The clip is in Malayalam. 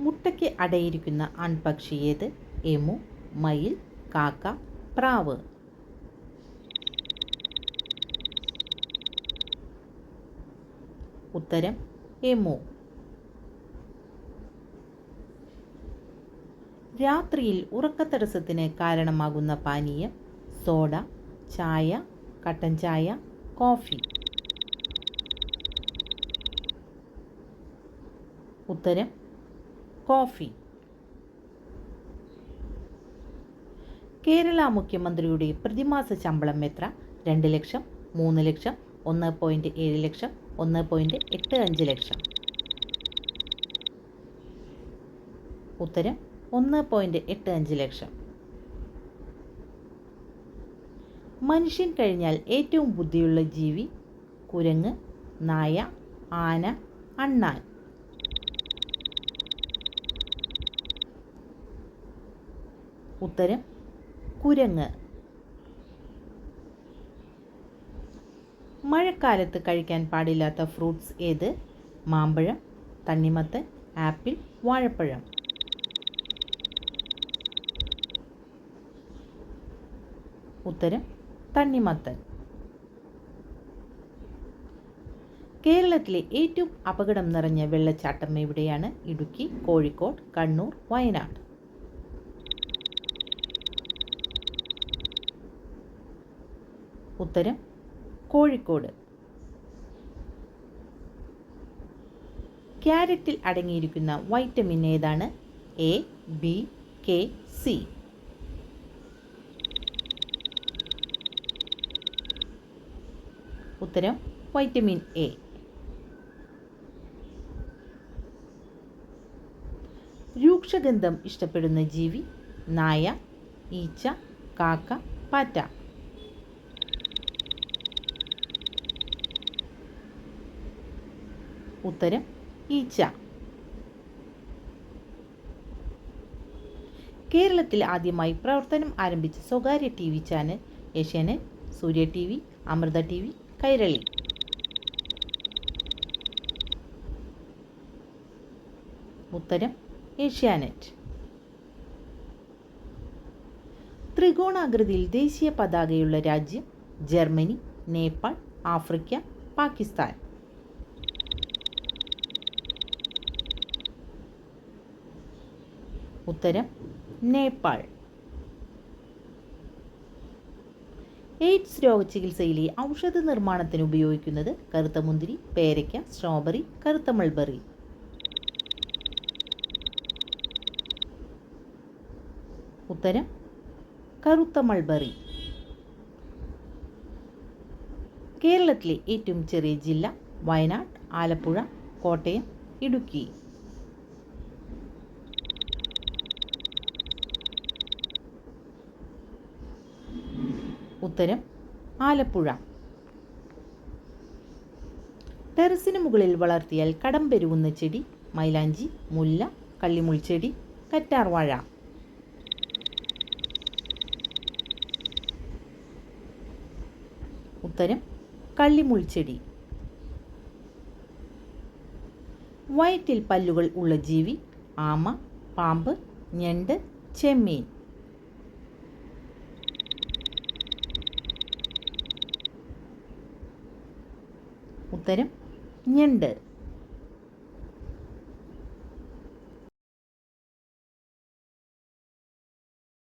മുട്ടയ്ക്ക് അടയിരിക്കുന്ന ആൺപക്ഷി ഏത്? എമു മയിൽ കാക്ക പ്രാവ്. ഉത്തരം എമു. രാത്രിയിൽ ഉറക്കത്തടസ്സത്തിന് കാരണമാകുന്ന പാനീയം സോഡ ചായ കട്ടൻ ചായ കോഫി. ഉത്തരം കോഫി. കേരള മുഖ്യമന്ത്രിയുടെ പ്രതിമാസ ശമ്പളം എത്ര? രണ്ട് ലക്ഷം മൂന്ന് ലക്ഷം ഒന്ന് പോയിന്റ് ഏഴ് ലക്ഷം ഒന്ന് പോയിന്റ് എട്ട് അഞ്ച് ലക്ഷം. ഉത്തരം ഒന്ന് പോയിന്റ് എട്ട് അഞ്ച് ലക്ഷം. മനുഷ്യൻ കഴിഞ്ഞാൽ ഏറ്റവും ബുദ്ധിയുള്ള ജീവി കുരങ്ങ് നായ ആന അണ്ണാൻ. ഉത്തരം കുരങ്ങ്. മഴക്കാലത്ത് കഴിക്കാൻ പാടില്ലാത്ത ഫ്രൂട്ട്സ് ഏത്? മാമ്പഴം തണ്ണിമത്തൻ ആപ്പിൾ വാഴപ്പഴം. ഉത്തരം തണ്ണിമത്തൻ. കേരളത്തിലെ ഏറ്റവും അപകടം നിറഞ്ഞ വെള്ളച്ചാട്ടം എവിടെയാണ്? ഇടുക്കി കോഴിക്കോട് കണ്ണൂർ വയനാട്. ഉത്തരം കോഴിക്കോട്. ക്യാരറ്റിൽ അടങ്ങിയിരിക്കുന്ന വൈറ്റമിൻ ഏതാണ്? A B K C. ഉത്തരം വൈറ്റമിൻ എ. രൂക്ഷഗന്ധം ഇഷ്ടപ്പെടുന്ന ജീവി നായ ഈച്ച കാക്ക പാറ്റ. ഉത്തരം ഈച്ച. കേരളത്തിൽ ആദ്യമായി പ്രവർത്തനം ആരംഭിച്ച സ്വകാര്യ T V channel Asianet Surya T V Amrita T V Kairali. ഉത്തരം ഏഷ്യാനെറ്റ്. ത്രികോണാകൃതിയിൽ ദേശീയ പതാകയുള്ള രാജ്യം ജർമ്മനി നേപ്പാൾ ആഫ്രിക്ക പാകിസ്ഥാൻ. ഉത്തരം നേപ്പാൾ. എയ്ഡ്സ് രോഗചികിത്സയിലെ ഔഷധ നിർമ്മാണത്തിന് ഉപയോഗിക്കുന്നത് കറുത്ത മുന്തിരി പേരയ്ക്ക സ്ട്രോബെറി കറുത്ത മൾബറി. ഉത്തരം കറുത്ത മൾബറി. കേരളത്തിലെ ഏറ്റവും ചെറിയ ജില്ല വയനാട് ആലപ്പുഴ കോട്ടയം ഇടുക്കി. ഉത്തരം ആലപ്പുഴ. ടെറസിന് മുകളിൽ വളർത്തിയാൽ കടം പെരുകുന്ന ചെടി മൈലാഞ്ചി മുല്ല കള്ളിമുൾച്ചെടി കറ്റാർവാഴ. ഉത്തരം കള്ളിമുൾച്ചെടി വയറ്റിൽ പല്ലുകൾ ഉള്ള ജീവി ആമ പാമ്പ് ഞണ്ട് ചെമ്മീൻ. ഉത്തരം ഞണ്ട്.